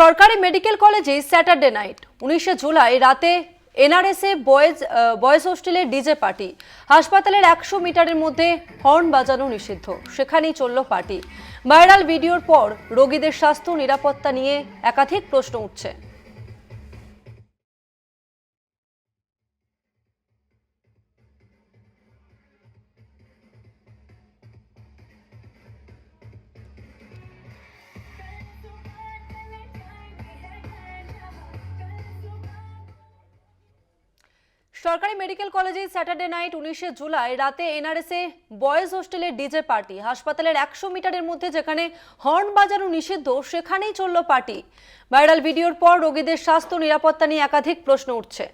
সরকারি মেডিকেল কলেজে Saturday night. উনিশে জুলাই রাতে এনআরএসএ বয়েজ বয়েজ হোস্টেলের ডিজে পার্টি। হাসপাতালের একশো মিটারের মধ্যে হর্ন বাজানো নিষিদ্ধ। সেখানেই চলল পার্টি। ভাইরাল ভিডিওর পর রোগীদের স্বাস্থ্য নিরাপত্তা নিয়ে একাধিক প্রশ্ন উঠছে। সরকারি মেডিকেল কলেজে স্যাটারডে নাইট উনিশে জুলাই রাতে এনআরএসএ বয়েজ হোস্টেলের ডিজে পার্টি। হাসপাতালের একশো মিটারের মধ্যে যেখানে হর্ন বাজানো নিষিদ্ধ, সেখানেই চলল পার্টি। ভাইরাল ভিডিওর পর রোগীদের স্বাস্থ্য নিরাপত্তা নিয়ে একাধিক প্রশ্ন উঠছে।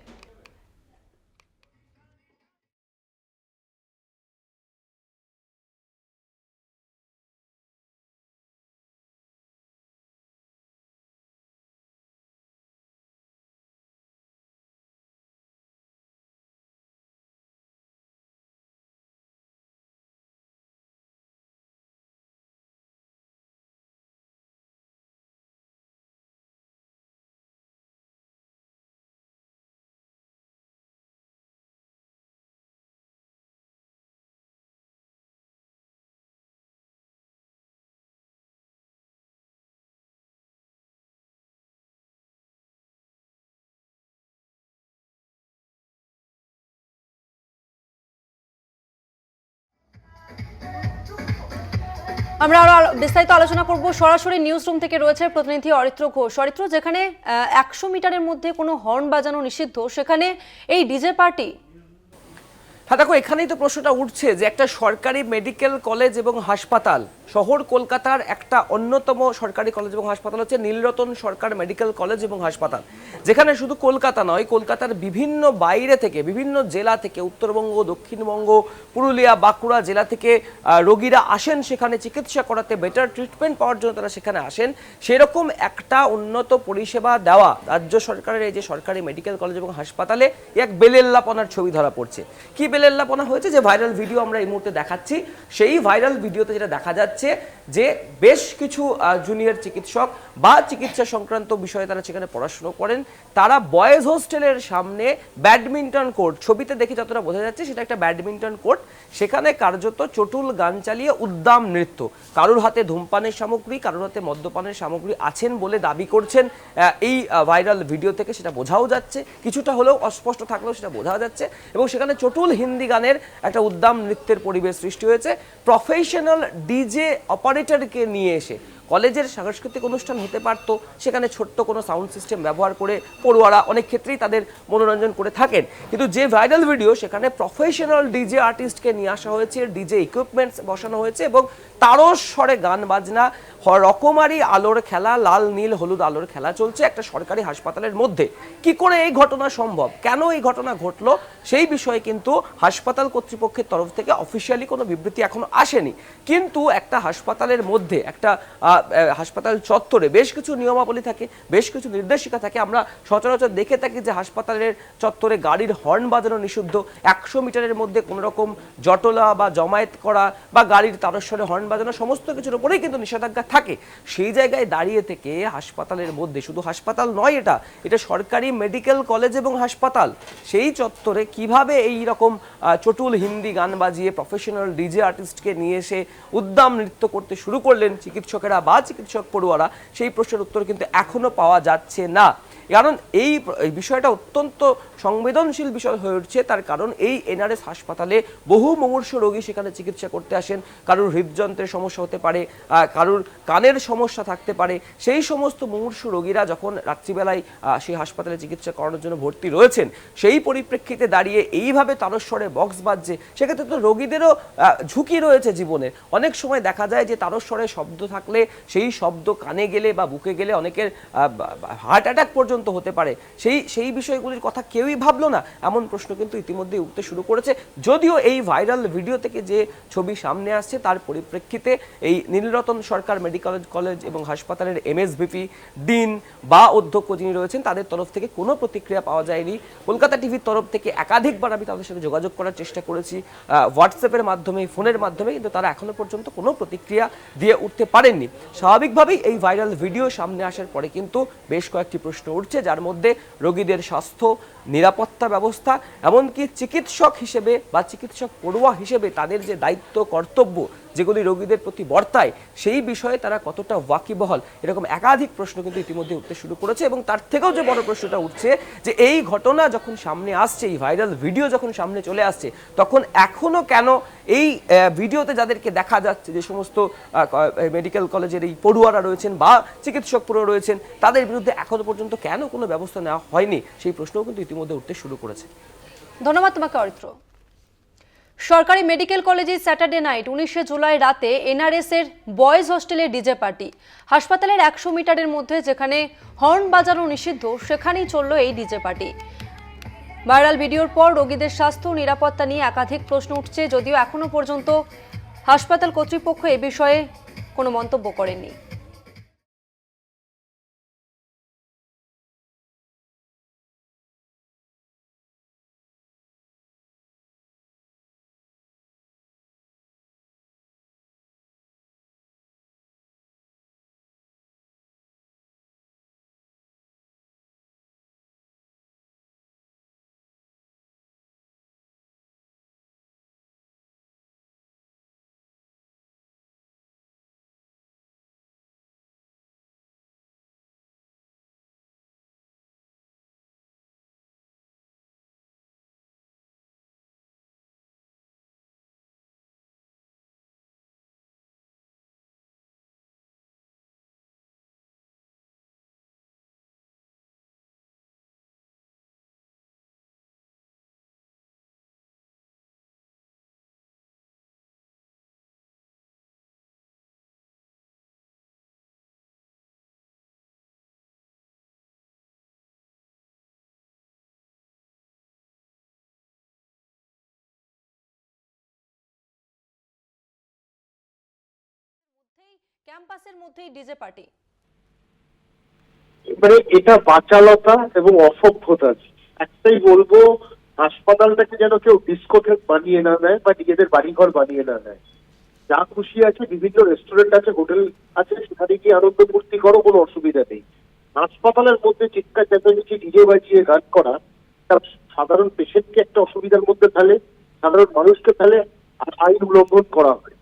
আমরা আরও বিস্তারিত আলোচনা করব। সরাসরি নিউজ রুম থেকে রয়েছে প্রতিনিধি অরিত্র ঘোষ। অরিত্র, যেখানে একশো মিটারের মধ্যে কোনো হর্ন বাজানো নিষিদ্ধ, সেখানে এই ডিজে পার্টি হ্যাঁ দেখো, এখানেই তো প্রশ্নটা উঠছে যে একটা সরকারি মেডিকেল কলেজ এবং হাসপাতাল, শহর কলকাতার একটা অন্যতম সরকারি কলেজ এবং হাসপাতাল হচ্ছে নীলরতন সরকার মেডিকেল কলেজ এবং হাসপাতাল। যেখানে শুধু কলকাতা নয়, কলকাতার বিভিন্ন বাইরে থেকে, বিভিন্ন জেলা থেকে, উত্তরবঙ্গ, দক্ষিণবঙ্গ, পুরুলিয়া, বাঁকুড়া জেলা থেকে রোগীরা আসেন সেখানে চিকিৎসা করাতে বেটার ট্রিটমেন্ট পাওয়ার জন্য তারা সেখানে আসেন। সেরকম একটা উন্নত পরিষেবা দেওয়া রাজ্য সরকারের এই যে সরকারি মেডিকেল কলেজ এবং হাসপাতালে এক বেলেল্লাপনার ছবি ধরা পড়ছে। কি বেলেল্লাপনা হয়েছে, যে ভাইরাল ভিডিও আমরা এই মুহূর্তে দেখাচ্ছি। সেই ভাইরাল ভিডিওতে যেটা দেখা যাচ্ছে, যে বেশ কিছু জুনিয়র চিকিৎসক বা চিকিৎসা সংক্রান্ত বিষয়ে তারা সেখানে পড়াশুনো করেন। তারা বয়েজ হোস্টেলের সামনে ব্যাডমিন্টন কোর্ট ছবিতে দেখে যতটা বোঝা যাচ্ছে, সেটা একটা ব্যাডমিন্টন কোর্ট সেখানে কার্যত চটুল গান চালিয়ে উদ্দাম নৃত্য। কারোর হাতে ধূমপানের সামগ্রী, কারোর হাতে মদ্যপানের সামগ্রী আছেন বলে দাবি করছেন এই ভাইরাল ভিডিও থেকে সেটা বোঝাও যাচ্ছে। কিছুটা হলেও অস্পষ্ট থাকলেও সেটা বোঝা যাচ্ছে। এবং সেখানে চটুল হিন্দি গানের একটা উদ্দাম নৃত্যের পরিবেশ সৃষ্টি হয়েছে। প্রফেশনাল ডিজে অপারেটরকে নিয়ে এসে কলেজের সাংস্কৃতিক অনুষ্ঠান হতে পারত, সেখানে ছোট্ট কোনো সাউন্ড সিস্টেম ব্যবহার করে পড়ুয়ারা অনেক ক্ষেত্রেই তাদের মনোরঞ্জন করে থাকেন। কিন্তু যে ভাইরাল ভিডিও সেখানে প্রফেশনাল ডিজে আর্টিস্টকে নিয়ে আসা হয়েছে ডিজে ইকুইপমেন্টস বসানো হয়েছে এবং তারও স্বরে গান বাজনা, রকমারি আলোর খেলা, লাল, নীল, হলুদ আলোর খেলা চলছে একটা সরকারি হাসপাতালের মধ্যে। কি করে এই ঘটনা সম্ভব? কেন এই ঘটনা ঘটলো? সেই বিষয়ে কিন্তু হাসপাতাল কর্তৃপক্ষের তরফ থেকে অফিসিয়ালি কোনো বিবৃতি এখনও আসেনি। কিন্তু একটা হাসপাতালের মধ্যে, একটা হাসপাতাল চত্বরে বেশ কিছু নিয়মাবলী থাকে, বেশ কিছু নির্দেশিকা থাকে। আমরা সচরাচর দেখে থাকি যে হাসপাতালের চত্বরে গাড়ির হর্ন বাজানো নিষিদ্ধ। একশো মিটারের মধ্যে কোনো রকম জটলা বা জমায়েত করা বা গাড়ির তারস্বরে হর্ন বাজানো সমস্ত কিছুর উপরেই কিন্তু নিষেধাজ্ঞা থাকে। সেই জায়গায় দাঁড়িয়ে থেকে হাসপাতালের মধ্যে, শুধু হাসপাতাল নয় এটা এটা সরকারি মেডিকেল কলেজ এবং হাসপাতাল। সেই চত্বরে কীভাবে এই রকম চটুল হিন্দি গান বাজিয়ে প্রফেশনাল ডিজে আর্টিস্টকে নিয়ে এসে উদ্দাম নৃত্য করতে শুরু করলেন চিকিৎসকেরা বা চিকিৎসক পড়ুয়ারা সেই প্রশ্নের উত্তর কিন্তু এখনও পাওয়া যাচ্ছে না। কারণ এই বিষয়টা অত্যন্ত সংবেদনশীল বিষয় হয়ে উঠছে। তার কারণ এই এনআরএস হাসপাতালে বহু মুমূর্ষ রোগী সেখানে চিকিৎসা করতে আসেন। কারোর হৃদযন্ত্রের সমস্যা হতে পারে কারোর কানের সমস্যা থাকতে পারে। সেই সমস্ত মুমূর্ষ রোগীরা যখন রাত্রিবেলায় সেই হাসপাতালে চিকিৎসা করানোর জন্য ভর্তি রয়েছেন, সেই পরিপ্রেক্ষিতে দাঁড়িয়ে এইভাবে তারস্বরে বক্স বাজছে। সেক্ষেত্রে তো রোগীদেরও ঝুঁকি রয়েছে জীবনের অনেক সময় দেখা যায় যে তারস্বরে শব্দ থাকলে সেই শব্দ কানে গেলে বা বুকে গেলে অনেকের হার্ট অ্যাটাক পর্যন্ত পর্যন্ত হতে পারে। সেই সেই বিষয়গুলির কথা কেউই ভাবলো না। এমন প্রশ্ন কিন্তু ইতিমধ্যেই উঠতে শুরু করেছে। যদিও এই ভাইরাল ভিডিও থেকে যে ছবি সামনে আসছে তার পরিপ্রেক্ষিতে এই নীলরতন সরকার মেডিকেল কলেজ এবং হাসপাতালের এমএসবিপি ডিন বা অধ্যক্ষ যিনি রয়েছেন তাদের তরফ থেকে কোনো প্রতিক্রিয়া পাওয়া যায়নি। কলকাতা টিভির তরফ থেকে একাধিকবার আমি তাদের সাথে যোগাযোগ করার চেষ্টা করেছি। হোয়াটসঅ্যাপের মাধ্যমে, ফোনের মাধ্যমে, কিন্তু তারা এখনও পর্যন্ত কোনো প্রতিক্রিয়া দিয়ে উঠতে পারেননি। স্বাভাবিকভাবেই এই ভাইরাল ভিডিও সামনে আসার পরে কিন্তু বেশ কয়েকটি প্রশ্ন উঠছে যার মধ্যে রোগীদের স্বাস্থ্য, নিরাপত্তা ব্যবস্থা, এমনকি চিকিৎসক হিসেবে বা চিকিৎসক পড়ুয়া হিসেবে তাদের যে দায়িত্ব, কর্তব্য যেগুলি রোগীদের প্রতি বর্তায়, সেই বিষয়ে তারা কতটা ওয়াকিবহল? এরকম একাধিক প্রশ্ন কিন্তু ইতিমধ্যে উঠতে শুরু করেছে এবং তার থেকেও যে বড় প্রশ্নটা উঠছে যে এই ঘটনা যখন সামনে আসছে, এই ভাইরাল ভিডিও যখন সামনে চলে আসছে, তখন এখনও কেন এই ভিডিওতে যাদেরকে দেখা যাচ্ছে, যে সমস্ত মেডিকেল কলেজের এই পড়ুয়ারা রয়েছেন বা চিকিৎসক পড়ুয়া রয়েছেন, তাদের বিরুদ্ধে এখনও পর্যন্ত কেন কোনো ব্যবস্থা নেওয়া হয়নি? সেই প্রশ্নও কিন্তু ইতিমধ্যে উঠতে শুরু করেছে। ধন্যবাদ তোমাকে, অরিত্র। সরকারি মেডিকেল কলেজে স্যাটারডে নাইট, উনিশে জুলাই রাতে এনআরএস এর বয়েজ হোস্টেলে ডিজে পার্টি। হাসপাতালের একশো মিটারের মধ্যে যেখানে হর্ন বাজানো নিষিদ্ধ, সেখানেই চলল এই ডিজে পার্টি। ভাইরাল ভিডিওর পর রোগীদের স্বাস্থ্য নিরাপত্তা নিয়ে একাধিক প্রশ্ন উঠছে, যদিও এখনও পর্যন্ত হাসপাতাল কর্তৃপক্ষ এ বিষয়ে কোনো মন্তব্য করেননি। ক্যাম্পাসের মধ্যেই ডিজে পার্টি। মানে এটা বাচালতা এবং অসভ্যতা একটাই বলব, হাসপাতালটাকে যেন কেউ ডিস্কোথেক বানিয়ে না নেয় বা নিজেদের বাড়িঘর বানিয়ে না নেয়। যা খুশি আছে, বিভিন্ন রেস্টুরেন্ট আছে, হোটেল আছে, সেখানে গিয়ে আনন্দ ফুর্তি করো, কোনো অসুবিধা নেই। হাসপাতালের মধ্যে চিৎকার চেঁচামেচি, ডিজে বাজিয়ে গান করা, তার সাধারণ পেশেন্টকে একটা অসুবিধার মধ্যে ফেলে, সাধারণ মানুষকে ফেলে, আর আইন উল্লঙ্ঘন করা হয়।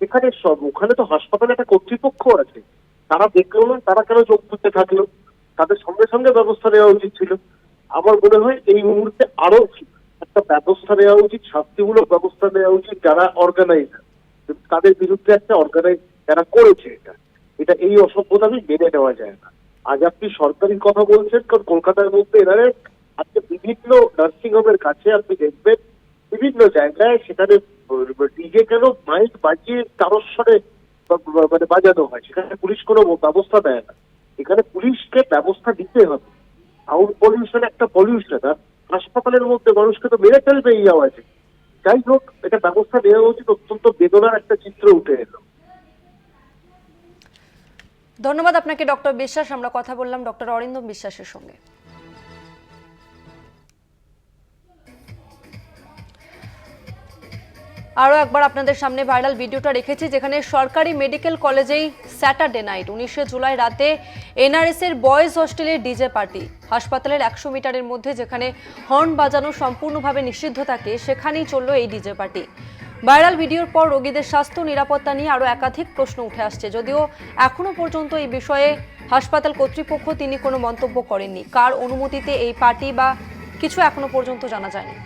এখানে সব, ওখানে তো হাসপাতালে একটা কর্তৃপক্ষ আছে। তারা দেখল না, তারা কেন চোখ বুঝতে থাকল? তাদের সঙ্গে সঙ্গে ব্যবস্থা নেওয়া উচিত ছিল। আমার মনে হয় এই মুহূর্তে আরও একটা ব্যবস্থা নেওয়া উচিত, শাস্তিমূলক ব্যবস্থা নেওয়া উচিত যারা অর্গানাইজার তাদের বিরুদ্ধে একটা অর্গানাইজ যারা করেছে এটা। এটা এই অসভ্যতা আমি মেনে নেওয়া যায় না। আজ আপনি সরকারি কথা বলছেন, কারণ কলকাতার মধ্যে এনারে আজকে বিভিন্ন নার্সিং হোমের কাছে আপনি দেখবেন, বিভিন্ন জায়গায় সেখানে ডিজে কেন মাইক বাজিয়ে তারস্বরে মানে বাজানো হয়? সেখানে পুলিশ কোনো ব্যবস্থা দেয় না। এখানে পুলিশকে ব্যবস্থা দিতে হবে। সাউন্ড পলিউশন একটা পলিউশন, আর হাসপাতালের মধ্যে মানুষকে তো মেরে ফেলবে এই আওয়াজে। যাই হোক, এটা ব্যবস্থা নেওয়া উচিত। অত্যন্ত বেদনার একটা চিত্র উঠে এলো। ধন্যবাদ আপনাকে, ডক্টর বিশ্বাস। আমরা কথা বললাম ডক্টর অরিন্দম বিশ্বাসের সঙ্গে। আরও একবার আপনাদের সামনে ভাইরাল ভিডিওটা রেখেছি, যেখানে সরকারি মেডিকেল কলেজেই স্যাটারডে নাইট উনিশে জুলাই রাতে এনআরএস এর বয়েজ হোস্টেলে ডিজে পার্টি হাসপাতালের একশো মিটারের মধ্যে যেখানে হর্ন বাজানো সম্পূর্ণভাবে নিষিদ্ধ থাকে, সেখানেই চলল এই ডিজে পার্টি ভাইরাল ভিডিওর পর রোগীদের স্বাস্থ্য নিরাপত্তা নিয়ে আরও একাধিক প্রশ্ন উঠে আসছে, যদিও এখনও পর্যন্ত এই বিষয়ে হাসপাতাল কর্তৃপক্ষ তিনি কোনো মন্তব্য করেননি। কার অনুমতিতে এই পার্টি বা কিছু এখনও পর্যন্ত জানা যায়নি।